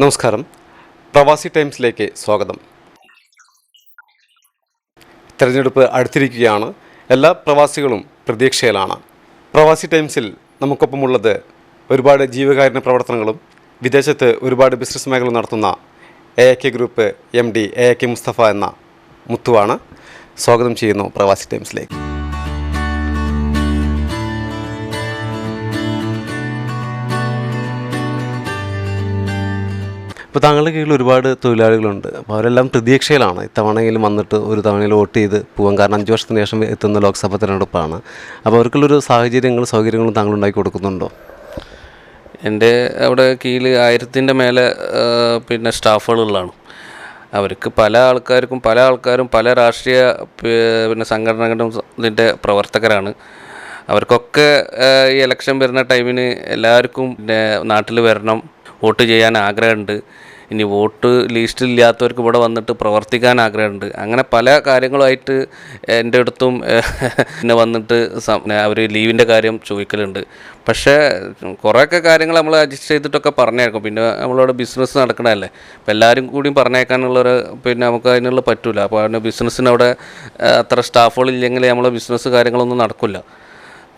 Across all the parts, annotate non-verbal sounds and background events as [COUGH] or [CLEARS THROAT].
നമസ്കാരം. പ്രവാസി ടൈംസിലേക്ക് സ്വാഗതം. തെരഞ്ഞെടുപ്പ് അടുത്തിരിക്കുകയാണ്. എല്ലാ പ്രവാസികളും പ്രതീക്ഷയിലാണ്. പ്രവാസി ടൈംസിൽ നമുക്കൊപ്പമുള്ളത് ഒരുപാട് ജീവകാരുണ്യ പ്രവർത്തനങ്ങളും വിദേശത്ത് ഒരുപാട് ബിസിനസ് മേഖല നടത്തുന്ന A K group M D A K Mustafa എന്ന മുത്തുവാണ്. സ്വാഗതം ചെയ്യുന്നു പ്രവാസി ടൈംസിലേക്ക്. ഇപ്പോൾ താങ്കളുടെ കീഴിൽ ഒരുപാട് തൊഴിലാളികളുണ്ട്. അപ്പോൾ അവരെല്ലാം പ്രതീക്ഷയിലാണ് ഇത്തവണയെങ്കിലും വന്നിട്ട് ഒരു തവണയിൽ വോട്ട് ചെയ്ത് പോകാൻ കാരണം അഞ്ച് വർഷത്തിന് ശേഷം എത്തുന്ന ലോക്സഭാ തിരഞ്ഞെടുപ്പാണ്. അപ്പോൾ അവർക്കുള്ളൊരു സാഹചര്യങ്ങളും സൗകര്യങ്ങളും താങ്കൾ ഉണ്ടാക്കി കൊടുക്കുന്നുണ്ടോ? എന്റെ അവിടെ കീഴിൽ ആയിരത്തിന്റെ മേലെ പിന്നെ സ്റ്റാഫുകളുള്ളതാണ്. അവർക്ക് പല ആൾക്കാർക്കും പല ആൾക്കാരും പല രാഷ്ട്രീയ പിന്നെ സംഘടനകളും ഇതിന്റെ പ്രവർത്തകരാണ്. അവർക്കൊക്കെ ഈ ഇലക്ഷൻ വരുന്ന ടൈമിന് എല്ലാവർക്കും നാട്ടിൽ വരണം വോട്ട് ചെയ്യാൻ ആഗ്രഹമുണ്ട്. ഇനി വോട്ട് ലിസ്റ്റിലില്ലാത്തവർക്ക് ഇവിടെ വന്നിട്ട് പ്രവർത്തിക്കാൻ ആഗ്രഹമുണ്ട്. അങ്ങനെ പല കാര്യങ്ങളുമായിട്ട് എന്റെ അടുത്തും പിന്നെ വന്നിട്ട് അവർ ലീവിന്റെ കാര്യം ചോദിക്കലുണ്ട്. പക്ഷേ കുറേയൊക്കെ കാര്യങ്ങൾ നമ്മൾ അഡ്ജസ്റ്റ് ചെയ്തിട്ടൊക്കെ പറഞ്ഞേക്കും. പിന്നെ നമ്മളവിടെ ബിസിനസ് നടക്കണമല്ലേ അപ്പോൾ എല്ലാവരും കൂടിയും പറഞ്ഞേക്കാനുള്ളൊരു പിന്നെ നമുക്ക് അതിനുള്ള പറ്റില്ല അപ്പോൾ അതിന് ബിസിനസ്സിന് അവിടെ അത്ര സ്റ്റാഫുകൾ ഇല്ലെങ്കിൽ നമ്മളെ ബിസിനസ് കാര്യങ്ങളൊന്നും നടക്കില്ല.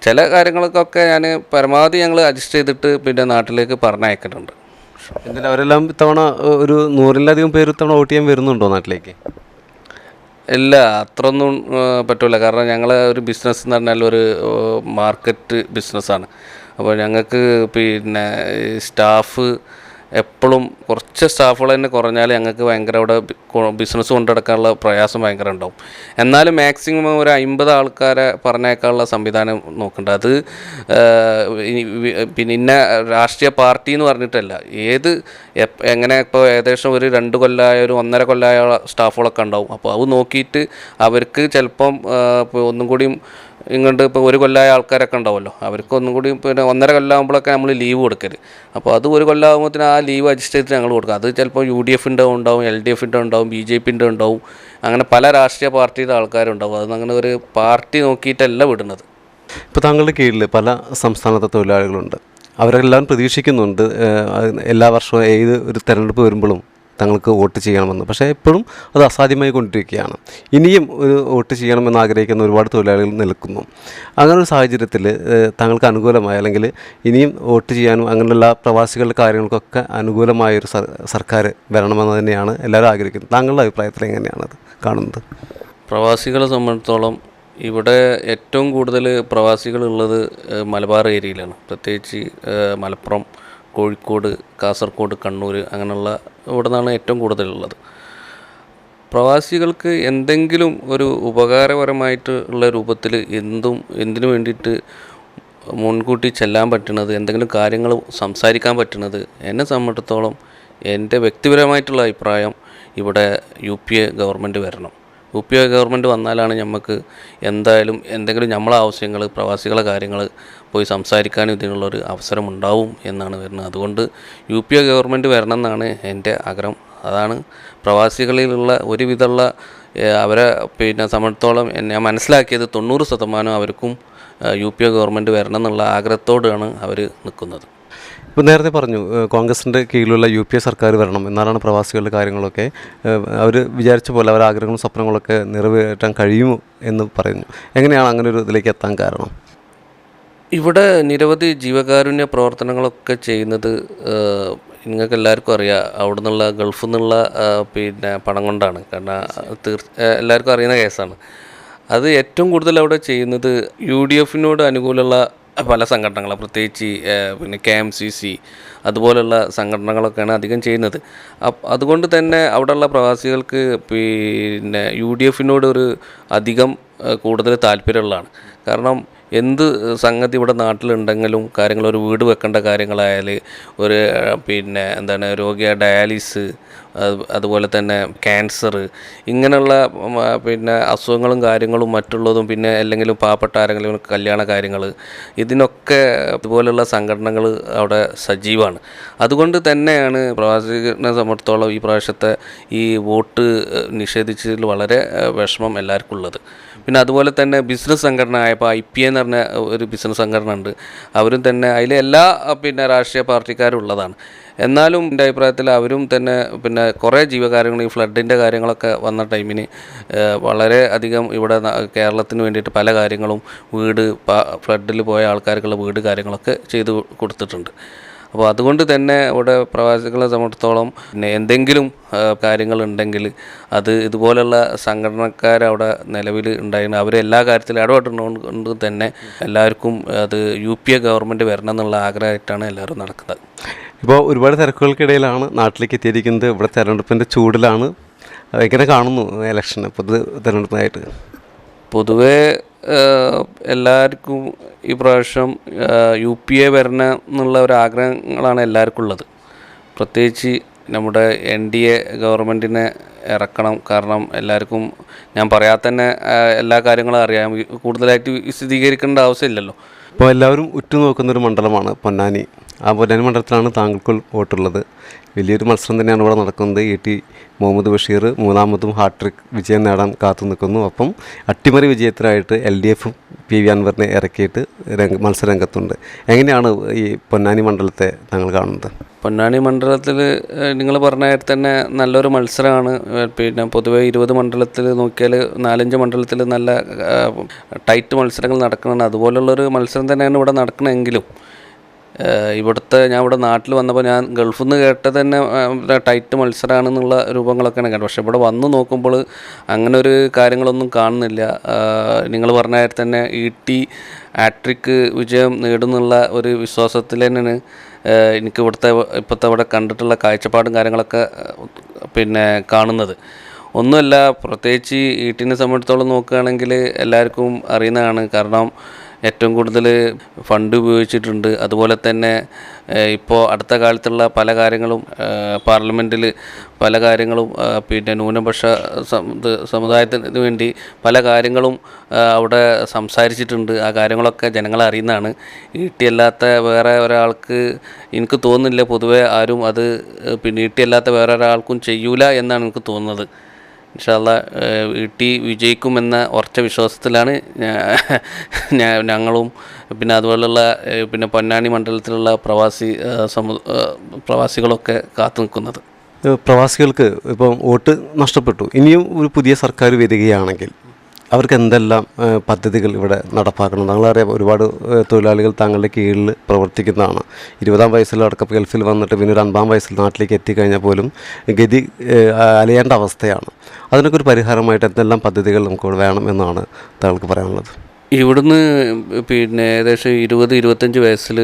ചില കാര്യങ്ങൾക്കൊക്കെ ഞാൻ പരമാവധി ഞങ്ങൾ അഡ്ജസ്റ്റ് ചെയ്തിട്ട് പിന്നെ നാട്ടിലേക്ക് പറഞ്ഞയക്കുന്നുണ്ട്. എന്തായാലും അവരെല്ലാം ഇത്തവണ ഒരു നൂറിലധികം പേര് ഇത്തവണ വോട്ട് ചെയ്യാൻ വരുന്നുണ്ടോ നാട്ടിലേക്ക്? ഇല്ല അത്രയൊന്നും പറ്റില്ല പറ്റൂല. കാരണം ഞങ്ങൾ ഒരു ബിസിനസ് എന്ന് പറഞ്ഞാൽ ഒരു മാർക്കറ്റ് ബിസിനസ്സാണ് അപ്പോൾ ഞങ്ങൾക്ക് പിന്നെ സ്റ്റാഫ് എപ്പോഴും കുറച്ച് സ്റ്റാഫുകൾ തന്നെ കുറഞ്ഞാൽ ഞങ്ങൾക്ക് ഭയങ്കര അവിടെ ബിസിനസ് കൊണ്ടുനടക്കാനുള്ള പ്രയാസം ഭയങ്കര ഉണ്ടാവും. എന്നാലും മാക്സിമം ഒരു അമ്പത് ആൾക്കാരെ പറഞ്ഞേക്കാനുള്ള സംവിധാനം നോക്കേണ്ടത് അത് പിന്നെ ഇന്ന രാഷ്ട്രീയ പാർട്ടി എന്ന് പറഞ്ഞിട്ടല്ല. ഏത് എങ്ങനെ ഇപ്പോൾ ഏകദേശം ഒരു രണ്ട് കൊല്ലമായ ഒരു ഒന്നര കൊല്ലമായ സ്റ്റാഫുകളൊക്കെ ഉണ്ടാവും. അപ്പോൾ അത് നോക്കിയിട്ട് അവർക്ക് ചിലപ്പം ഒന്നും കൂടിയും ഇങ്ങോട്ട് ഇപ്പോൾ ഒരു കൊല്ലമായ ആൾക്കാരൊക്കെ ഉണ്ടാവുമല്ലോ. അവർക്ക് ഒന്നും കൂടി പിന്നെ ഒന്നര കൊല്ലമാകുമ്പോഴൊക്കെ നമ്മൾ ലീവ് കൊടുക്കരുത്. അപ്പോൾ അത് ഒരു കൊല്ലമാകുമ്പോഴത്തേന് ആ ലീവ് അഡ്ജസ്റ്റ് ചെയ്തിട്ട് ഞങ്ങൾ കൊടുക്കുക അത് ചിലപ്പോൾ യു ഡി എഫിന്റെ ഉണ്ടാവും എൽ ഡി എഫിന്റെ ഉണ്ടാവും ബി ജെ പിന്റെ ഉണ്ടാവും. അങ്ങനെ പല രാഷ്ട്രീയ പാർട്ടിയുടെ ആൾക്കാരുണ്ടാവും. അത് അങ്ങനെ ഒരു പാർട്ടി നോക്കിയിട്ടല്ല വിടുന്നത്. ഇപ്പോൾ താങ്കളുടെ കീഴിൽ പല സംസ്ഥാനത്തെ തൊഴിലാളികളുണ്ട്. അവരെല്ലാം പ്രതീക്ഷിക്കുന്നുണ്ട് എല്ലാ വർഷവും ഏത് ഒരു തെരഞ്ഞെടുപ്പ് വരുമ്പോഴും തങ്ങൾക്ക് വോട്ട് ചെയ്യണമെന്ന്. പക്ഷേ എപ്പോഴും അത് അസാധ്യമായി കൊണ്ടിരിക്കുകയാണ്. ഇനിയും ഒരു വോട്ട് ചെയ്യണമെന്ന് ആഗ്രഹിക്കുന്ന ഒരുപാട് തൊഴിലാളികൾ നിൽക്കുന്നു അങ്ങനെ ഒരു സാഹചര്യത്തിൽ തങ്ങൾക്ക് അനുകൂലമായ അല്ലെങ്കിൽ ഇനിയും വോട്ട് ചെയ്യാനും അങ്ങനെയുള്ള പ്രവാസികളുടെ കാര്യങ്ങൾക്കൊക്കെ അനുകൂലമായ ഒരു സർ- സർക്കാർ വരണമെന്ന് തന്നെയാണ് എല്ലാവരും ആഗ്രഹിക്കുന്നത്. താങ്കളുടെ അഭിപ്രായത്തിൽ എങ്ങനെയാണത് കാണുന്നത്? പ്രവാസികളെ സംബന്ധിച്ചിടത്തോളം ഇവിടെ ഏറ്റവും കൂടുതൽ പ്രവാസികളുള്ളത് മലബാർ ഏരിയയിലാണ്. പ്രത്യേകിച്ച് മലപ്പുറം കോഴിക്കോട് കാസർഗോഡ് കണ്ണൂർ അങ്ങനെയുള്ള ഇവിടെ നിന്നാണ് ഏറ്റവും കൂടുതലുള്ളത്. പ്രവാസികൾക്ക് എന്തെങ്കിലും ഒരു ഉപകാരപരമായിട്ട് ഉള്ള രൂപത്തിൽ എന്തും എന്തിനു വേണ്ടിയിട്ട് മുൻകൂട്ടി ചെല്ലാൻ പറ്റുന്നത് എന്തെങ്കിലും കാര്യങ്ങൾ സംസാരിക്കാൻ പറ്റുന്നത് എന്നെ സംബന്ധിച്ചിടത്തോളം എന്റെ വ്യക്തിപരമായിട്ടുള്ള അഭിപ്രായം ഇവിടെ യു പി എ ഗവൺമെന്റ് വരണം. യു പി എ ഗവൺമെന്റ് വന്നാലാണ് നമുക്ക് എന്തായാലും എന്തെങ്കിലും നമ്മളെ ആവശ്യങ്ങൾ പ്രവാസികളെ കാര്യങ്ങൾ പോയി സംസാരിക്കാനും ഇതിനുള്ളൊരു അവസരം ഉണ്ടാവും എന്നാണ് വരുന്നത്. അതുകൊണ്ട് യു പി എ ഗവൺമെന്റ് വരണം എന്നാണ് എന്റെ ആഗ്രഹം. അതാണ് പ്രവാസികളിലുള്ള ഒരുവിധമുള്ള അവരെ പിന്നെ സംബന്ധിച്ചോളം ഞാൻ മനസ്സിലാക്കിയത് തൊണ്ണൂറ് ശതമാനം അവർക്കും യു പി എ ഗവൺമെന്റ് വരണം എന്നുള്ള ആഗ്രഹത്തോടാണ് അവർ നിൽക്കുന്നത്. ഇപ്പോൾ നേരത്തെ പറഞ്ഞു കോൺഗ്രസിന്റെ കീഴിലുള്ള യു പി എ സർക്കാർ വരണം എന്നാലാണ് പ്രവാസികളുടെ കാര്യങ്ങളൊക്കെ അവർ വിചാരിച്ച പോലെ അവരുടെ ആഗ്രഹങ്ങളും സ്വപ്നങ്ങളൊക്കെ നിറവേറ്റാൻ കഴിയുമോ എന്ന് പറയുന്നു. എങ്ങനെയാണ് അങ്ങനെ ഒരു ഇതിലേക്ക് എത്താൻ കാരണം? ഇവിടെ നിരവധി ജീവകാരുണ്യ പ്രവർത്തനങ്ങളൊക്കെ ചെയ്യുന്നത് നിങ്ങൾക്ക് എല്ലാവർക്കും അറിയാം. അവിടെ നിന്നുള്ള ഗൾഫിൽ നിന്നുള്ള പിന്നെ പണം കൊണ്ടാണ്. കാരണം തീർ എല്ലാവർക്കും അറിയുന്ന കേസാണ്. അത് ഏറ്റവും കൂടുതൽ അവിടെ ചെയ്യുന്നത് യു ഡി എഫിനോട് അനുകൂലമുള്ള പല സംഘടനകൾ പ്രത്യേകിച്ച് പിന്നെ കെ എം സി സി അതുപോലുള്ള സംഘടനകളൊക്കെയാണ് അധികം ചെയ്യുന്നത്. അതുകൊണ്ട് തന്നെ അവിടെയുള്ള പ്രവാസികൾക്ക് പിന്നെ യു ഡി എഫിനോട് ഒരു അധികം കൂടുതൽ താല്പര്യമുള്ളതാണ്. കാരണം എന്ത് സംഗതി ഇവിടെ നാട്ടിലുണ്ടെങ്കിലും കാര്യങ്ങൾ ഒരു വീട് വെക്കേണ്ട കാര്യങ്ങളായാൽ ഒരു പിന്നെ എന്താണ് രോഗിയ ഡയാലിസ് അതുപോലെ തന്നെ ക്യാൻസർ ഇങ്ങനെയുള്ള പിന്നെ അസുഖങ്ങളും കാര്യങ്ങളും മറ്റുള്ളതും പിന്നെ അല്ലെങ്കിലും പാവപ്പെട്ട ആരെങ്കിലും കല്യാണ കാര്യങ്ങൾ ഇതിനൊക്കെ ഇതുപോലുള്ള സംഘടനകൾ അവിടെ സജീവമാണ്. അതുകൊണ്ട് തന്നെയാണ് പ്രവാസികളെ സംബന്ധിച്ചോളം ഈ പ്രാവശ്യത്തെ ഈ വോട്ട് നിഷേധിച്ചതിൽ വളരെ വിഷമം എല്ലാവർക്കും ഉള്ളത് പിന്നെ അതുപോലെ തന്നെ ബിസിനസ് സംഘടന ആയപ്പോൾ ഐ പി എന്ന് പറഞ്ഞ ഒരു ബിസിനസ് സംഘടന ഉണ്ട്. അവരും തന്നെ അതിലെ എല്ലാ പിന്നെ രാഷ്ട്രീയ പാർട്ടിക്കാരും ഉള്ളതാണ്. എന്നാലും എന്റെ അഭിപ്രായത്തിൽ അവരും തന്നെ പിന്നെ കുറേ ജീവകാര്യങ്ങൾ ഈ ഫ്ലഡിന്റെ കാര്യങ്ങളൊക്കെ വന്ന ടൈമിന് വളരെ അധികം ഇവിടെ കേരളത്തിന് വേണ്ടിയിട്ട് പല കാര്യങ്ങളും വീട് ഫ്ലഡിൽ പോയ ആൾക്കാർക്കുള്ള വീട് കാര്യങ്ങളൊക്കെ ചെയ്തു കൊടുത്തിട്ടുണ്ട്. അപ്പോൾ അതുകൊണ്ട് തന്നെ ഇവിടെ പ്രവാസികളെ സംബന്ധിച്ചിടത്തോളം പിന്നെ എന്തെങ്കിലും കാര്യങ്ങളുണ്ടെങ്കിൽ അത് ഇതുപോലുള്ള സംഘടനക്കാർ അവിടെ നിലവിൽ ഉണ്ടായിരുന്നു. അവർ എല്ലാ കാര്യത്തിലും ഇടപെട്ടുകൊണ്ട് തന്നെ എല്ലാവർക്കും അത് യു പി എ ഗവൺമെന്റ് വരണം എന്നുള്ള ആഗ്രഹമായിട്ടാണ് എല്ലാവരും നടക്കുന്നത്. ഇപ്പോൾ ഒരുപാട് തിരക്കുകൾക്കിടയിലാണ് നാട്ടിലേക്ക് എത്തിയിരിക്കുന്നത്. ഇവിടെ തെരഞ്ഞെടുപ്പിന്റെ ചൂടിലാണ്. എങ്ങനെ കാണുന്നു ഇലക്ഷൻ പൊതു തെരഞ്ഞെടുപ്പായിട്ട് പൊതുവേ എല്ലാവർക്കും ഈ പ്രാവശ്യം യു പി എ വരണം എന്നുള്ള ഒരു ആഗ്രഹങ്ങളാണ് എല്ലാവർക്കും ഉള്ളത്. പ്രത്യേകിച്ച് നമ്മുടെ എൻ ഡി എ ഗവൺമെന്റിനെ ഇറക്കണം. കാരണം എല്ലാവർക്കും ഞാൻ പറയാതെ തന്നെ എല്ലാ കാര്യങ്ങളും അറിയാം. കൂടുതലായിട്ട് വിശദീകരിക്കേണ്ട ആവശ്യമില്ലല്ലോ. ഇപ്പോൾ എല്ലാവരും ഉറ്റുനോക്കുന്ന ഒരു മണ്ഡലമാണ് പൊന്നാനി. ആ പൊന്നാനി മണ്ഡലത്തിലാണ് താങ്കൾക്ക് വോട്ടുള്ളത്. വലിയൊരു മത്സരം തന്നെയാണ് ഇവിടെ നടക്കുന്നത്. എ ടി മുഹമ്മദ് ബഷീർ മൂന്നാമതും ഹാട്രിക് വിജയം നേടാൻ കാത്തു നിൽക്കുന്നു. അപ്പം അട്ടിമറി വിജയത്തിനായിട്ട് എൽ ഡി എഫും പി വി അൻവറിനെ ഇറക്കിയിട്ട് രംഗ മത്സരരംഗത്തുണ്ട് എങ്ങനെയാണ് ഈ പൊന്നാനി മണ്ഡലത്തെ താങ്കൾ കാണുന്നത്? പൊന്നാനി മണ്ഡലത്തിൽ നിങ്ങൾ പറഞ്ഞ തന്നെ നല്ലൊരു മത്സരമാണ്. പിന്നെ പൊതുവേ ഇരുപത് മണ്ഡലത്തിൽ നോക്കിയാൽ നാലഞ്ച് മണ്ഡലത്തിൽ നല്ല ടൈറ്റ് മത്സരങ്ങൾ നടക്കുന്നുണ്ട്. അതുപോലുള്ളൊരു മത്സരം തന്നെയാണ് ഇവിടെ നടക്കണമെങ്കിലും ഇവിടുത്തെ ഞാൻ ഇവിടെ നാട്ടിൽ വന്നപ്പോൾ ഞാൻ ഗൾഫിൽ നിന്ന് കേട്ടത് തന്നെ ടൈറ്റ് മത്സരമാണെന്നുള്ള രൂപങ്ങളൊക്കെയാണ് കേട്ടത്. പക്ഷേ ഇവിടെ വന്ന് നോക്കുമ്പോൾ അങ്ങനെ ഒരു കാര്യങ്ങളൊന്നും കാണുന്നില്ല. നിങ്ങൾ പറഞ്ഞ തന്നെ ഇ ടി ആട്രിക്ക് വിജയം നേടുന്നുള്ള ഒരു വിശ്വാസത്തിൽ തന്നെയാണ് എനിക്ക് ഇവിടുത്തെ ഇപ്പോഴത്തെ ഇവിടെ കണ്ടിട്ടുള്ള കാഴ്ചപ്പാടും കാര്യങ്ങളൊക്കെ പിന്നെ കാണുന്നത്. ഒന്നുമല്ല പ്രത്യേകിച്ച് ഈട്ടിനെ സംബന്ധിച്ചിടത്തോളം നോക്കുകയാണെങ്കിൽ എല്ലാവർക്കും അറിയുന്നതാണ്. കാരണം ഏറ്റവും കൂടുതൽ ഫണ്ട് ഉപയോഗിച്ചിട്ടുണ്ട്. അതുപോലെ തന്നെ ഇപ്പോൾ അടുത്ത കാലത്തുള്ള പല കാര്യങ്ങളും പാർലമെന്റിൽ പല കാര്യങ്ങളും പിന്നെ ന്യൂനപക്ഷ സമുദായത്തിന് വേണ്ടി പല കാര്യങ്ങളും അവിടെ സംസാരിച്ചിട്ടുണ്ട്. ആ കാര്യങ്ങളൊക്കെ ജനങ്ങളെ അറിയുന്നതാണ്. ഈട്ടിയല്ലാത്ത വേറെ ഒരാൾക്ക് എനിക്ക് തോന്നുന്നില്ല പൊതുവേ ആരും അത് പിന്നെ ഈട്ടിയല്ലാത്ത വേറെ ഒരാൾക്കും ചെയ്യൂല എന്നാണ് എനിക്ക് തോന്നുന്നത്. ഇൻഷാല്ല ഈട്ടി വിജയിക്കുമെന്ന ഉറച്ച വിശ്വാസത്തിലാണ് ഞങ്ങളും പിന്നെ അതുപോലുള്ള പിന്നെ പൊന്നാനി മണ്ഡലത്തിലുള്ള പ്രവാസി സമു പ്രവാസികളൊക്കെ കാത്തു നിൽക്കുന്നത്. പ്രവാസികൾക്ക് ഇപ്പം വോട്ട് നഷ്ടപ്പെട്ടു. ഇനിയും ഒരു പുതിയ സർക്കാർ വരികയാണെങ്കിൽ അവർക്ക് എന്തെല്ലാം പദ്ധതികൾ ഇവിടെ നടപ്പാക്കണം? താങ്കളറിയാം ഒരുപാട് തൊഴിലാളികൾ താങ്കളുടെ കീഴിൽ പ്രവർത്തിക്കുന്നതാണ്. ഇരുപതാം വയസ്സിലടക്കം ഗൾഫിൽ വന്നിട്ട് പിന്നെ ഒരു അൻപതാം വയസ്സിൽ നാട്ടിലേക്ക് എത്തിക്കഴിഞ്ഞാൽ പോലും ഗതി അലയേണ്ട അവസ്ഥയാണ്. അതിനൊക്കെ ഒരു പരിഹാരമായിട്ട് എന്തെല്ലാം പദ്ധതികൾ നമുക്ക് വേണം എന്നാണ് താങ്കൾക്ക് പറയാനുള്ളത്? ഇവിടുന്ന് പിന്നെ ഏകദേശം ഇരുപത് ഇരുപത്തഞ്ച് വയസ്സിൽ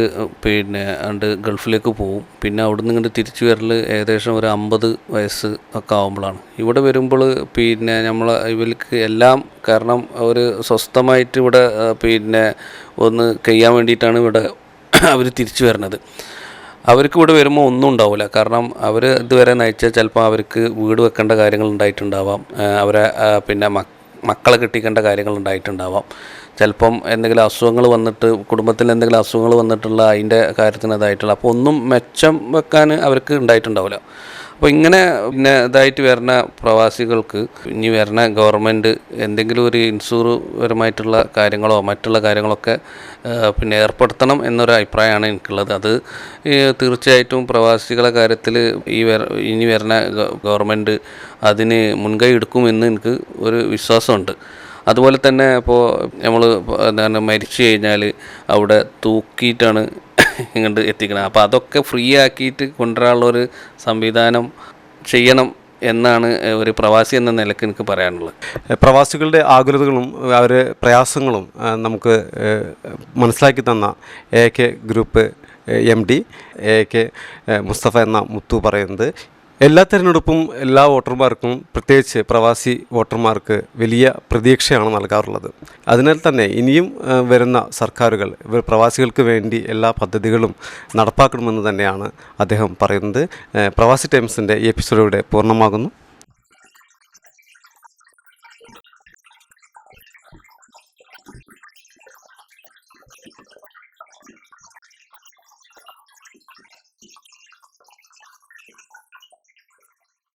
പിന്നെ അണ്ട് ഗൾഫിലേക്ക് പോകും പിന്നെ അവിടുന്ന് ഇങ്ങോട്ട് തിരിച്ചു വരൽ ഏകദേശം ഒരു അമ്പത് വയസ്സ് ഒക്കെ ആകുമ്പോഴാണ് ഇവിടെ വരുമ്പോൾ പിന്നെ നമ്മൾ ഇവർക്ക് എല്ലാം കാരണം ഒരു സ്വസ്ഥമായിട്ട് ഇവിടെ പിന്നെ ഒന്ന് കഴിയാൻ വേണ്ടിയിട്ടാണ് ഇവിടെ [CLEARS THROAT] അവർ തിരിച്ചു വരുന്നത് അവർക്ക് ഇവിടെ വരുമ്പോൾ ഒന്നും ഉണ്ടാവില്ല കാരണം അവർ ഇതുവരെ നയിച്ചാൽ ചിലപ്പോൾ അവർക്ക് വീട് വെക്കേണ്ട കാര്യങ്ങൾ ഉണ്ടായിട്ടുണ്ടാവാം. അവരെ പിന്നെ മക്ക മക്കളെ കിട്ടിക്കേണ്ട കാര്യങ്ങൾ ഉണ്ടായിട്ടുണ്ടാവാം ചിലപ്പം എന്തെങ്കിലും അസുഖങ്ങൾ വന്നിട്ട് കുടുംബത്തിൽ എന്തെങ്കിലും അസുഖങ്ങൾ വന്നിട്ടുള്ള അതിന്റെ കാര്യത്തിന് ഇതായിട്ടുള്ള അപ്പോൾ ഒന്നും മെച്ചം വെക്കാൻ അവർക്ക് ഉണ്ടായിട്ടുണ്ടാവില്ല. അപ്പോൾ ഇങ്ങനെ പിന്നെ ഇതായിട്ട് വരുന്ന പ്രവാസികൾക്ക് ഇനി വരുന്ന ഗവൺമെന്റ് എന്തെങ്കിലും ഒരു ഇൻഷൂർ പരമായിട്ടുള്ള കാര്യങ്ങളോ മറ്റുള്ള കാര്യങ്ങളൊക്കെ പിന്നെ ഏർപ്പെടുത്തണം എന്നൊരു അഭിപ്രായമാണ് എനിക്കുള്ളത്. അത് തീർച്ചയായിട്ടും പ്രവാസികളെ കാര്യത്തിൽ ഈ ഇനി വരുന്ന ഗവൺമെന്റ് അതിന് മുൻകൈ എടുക്കുമെന്ന് എനിക്ക് ഒരു വിശ്വാസമുണ്ട്. അതുപോലെ തന്നെ ഇപ്പോൾ നമ്മൾ എന്താണ് മരിച്ചു കഴിഞ്ഞാൽ അവിടെ തൂക്കിയിട്ടാണ് ഇങ്ങോട്ട് എത്തിക്കണം. അപ്പോൾ അതൊക്കെ ഫ്രീ ആക്കിയിട്ട് കൊണ്ടുവരാനുള്ളൊരു സംവിധാനം ചെയ്യണം എന്നാണ് ഒരു പ്രവാസി എന്ന നിലയ്ക്ക് എനിക്ക് പറയാനുള്ളത്. പ്രവാസികളുടെ ആകുലതകളും അവരുടെ പ്രയാസങ്ങളും നമുക്ക് മനസ്സിലാക്കി തന്ന A K group M D A K Mustafa എന്ന മുത്തു പറയുന്നത് എല്ലാ തിരഞ്ഞെടുപ്പും എല്ലാ വോട്ടർമാർക്കും പ്രത്യേകിച്ച് പ്രവാസി വോട്ടർമാർക്ക് വലിയ പ്രതീക്ഷയാണ് നൽകാറുള്ളത്. അതിനാൽ തന്നെ ഇനിയും വരുന്ന സർക്കാരുകൾ പ്രവാസികൾക്ക് വേണ്ടി എല്ലാ പദ്ധതികളും നടപ്പാക്കണമെന്ന് തന്നെയാണ് അദ്ദേഹം പറയുന്നത്. പ്രവാസി ടൈംസിന്റെ എപ്പിസോഡിലൂടെ പൂർണമാകുന്നു.